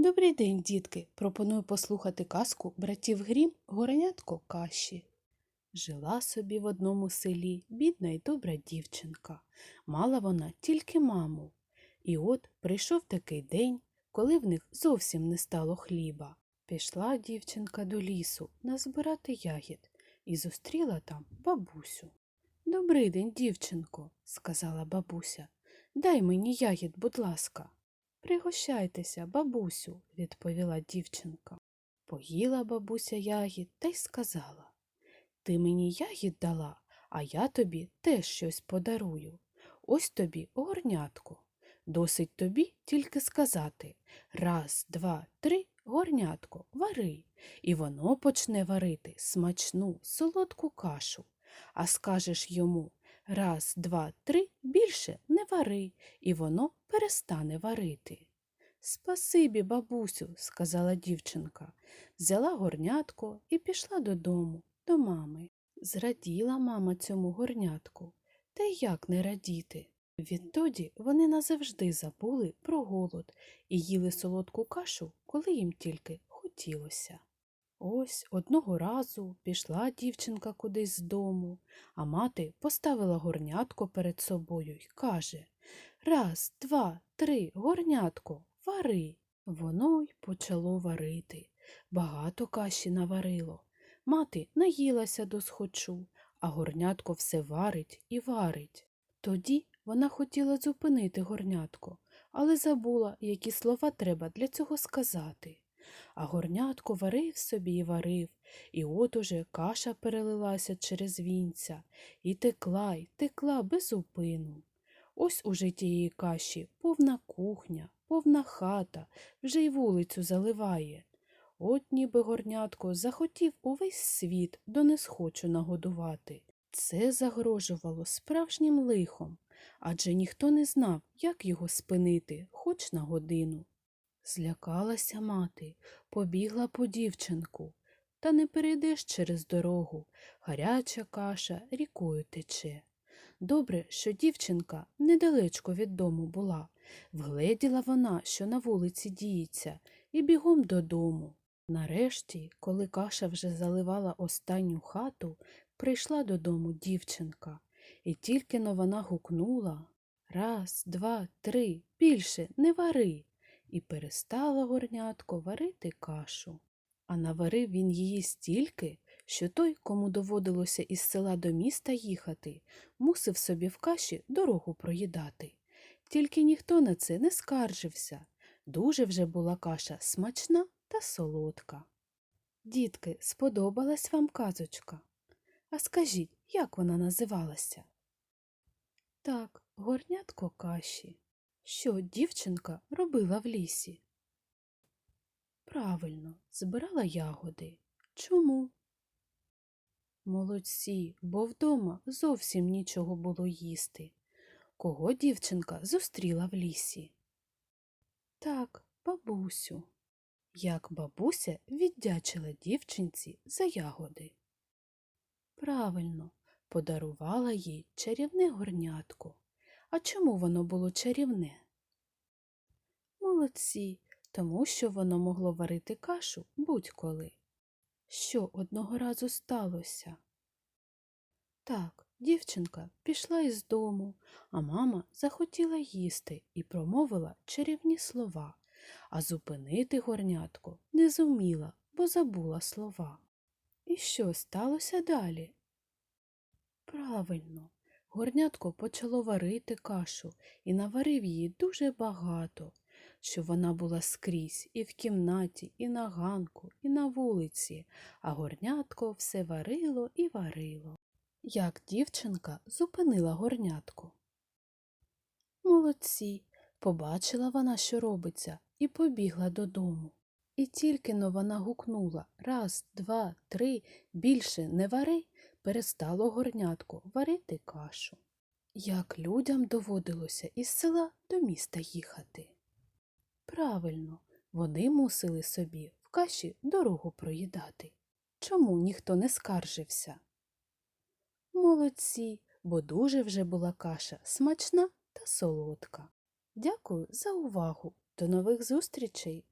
Добрий день, дітки. Пропоную послухати казку братів Грім Горенятко каші. Жила собі в одному селі бідна й добра дівчинка. Мала вона тільки маму. І от прийшов такий день, коли в них зовсім не стало хліба. Пішла дівчинка до лісу назбирати ягід і зустріла там бабусю. Добрий день, дівчинко, сказала бабуся. Дай мені ягід, будь ласка. Пригощайтеся, бабусю, відповіла дівчинка. Поїла бабуся ягід та й сказала Ти мені ягід дала, а я тобі теж щось подарую. Ось тобі горнятко. Досить тобі тільки сказати раз, два, три, горнятко, вари. І воно почне варити смачну, солодку кашу. А скажеш йому раз, два, три, більше не вари, і воно перестане варити. Спасибі, бабусю, сказала дівчинка, взяла горнятко і пішла додому, до мами. Зраділа мама цьому горнятку. Та як не радіти? Відтоді вони назавжди забули про голод і їли солодку кашу, коли їм тільки хотілося. Ось одного разу пішла дівчинка кудись з дому, а мати поставила горнятко перед собою й каже Раз, два, три, горнятко, вари. Воно й почало варити. Багато каші наварило. Мати наїлася до схочу, а горнятко все варить і варить. Тоді вона хотіла зупинити горнятко, але забула, які слова треба для цього сказати. А горнятко варив собі і варив, і от уже каша перелилася через вінця, і текла, й текла без зупину. Ось уже тієї каші повна кухня, повна хата, вже й вулицю заливає. От ніби горнятко захотів увесь світ до несхочу нагодувати. Це загрожувало справжнім лихом, адже ніхто не знав, як його спинити хоч на годину. Злякалася мати, побігла по дівчинку. Та не перейдеш через дорогу. Гаряча каша рікою тече. Добре, що дівчинка недалечко від дому була. Вгледіла вона, що на вулиці діється, і бігом додому. Нарешті, коли каша вже заливала останню хату, прийшла додому дівчинка, і тільки но вона гукнула Раз, два, три, більше не вари. І перестала горнятко варити кашу. А наварив він її стільки, що той, кому доводилося із села до міста їхати, мусив собі в каші дорогу проїдати. Тільки ніхто на це не скаржився. Дуже вже була каша смачна та солодка. Дітки, сподобалась вам казочка? А скажіть, як вона називалася? Так, горнятко каші. Що дівчинка робила в лісі? Правильно, збирала ягоди. Чому? Молодці, бо вдома зовсім нічого було їсти. Кого дівчинка зустріла в лісі? Так, бабусю. Як бабуся віддячила дівчинці за ягоди. Правильно, подарувала їй чарівне горнятко. А чому воно було чарівне? Молодці, тому що воно могло варити кашу будь-коли. Що одного разу сталося? Так, дівчинка пішла із дому, а мама захотіла їсти і промовила чарівні слова, а зупинити горнятко не зуміла, бо забула слова. І що сталося далі? Правильно, горнятко почало варити кашу і наварив її дуже багато, що вона була скрізь і в кімнаті, і на ганку, і на вулиці, а горнятко все варило і варило. Як дівчинка зупинила горнятко. Молодці, побачила вона, що робиться, і побігла додому. І тільки но вона гукнула раз, два, три, більше не вари, перестало горнятко варити кашу. Як людям доводилося із села до міста їхати. Правильно, вони мусили собі в каші дорогу проїдати. Чому ніхто не скаржився? Молодці, бо дуже вже була каша смачна та солодка. Дякую за увагу. До нових зустрічей!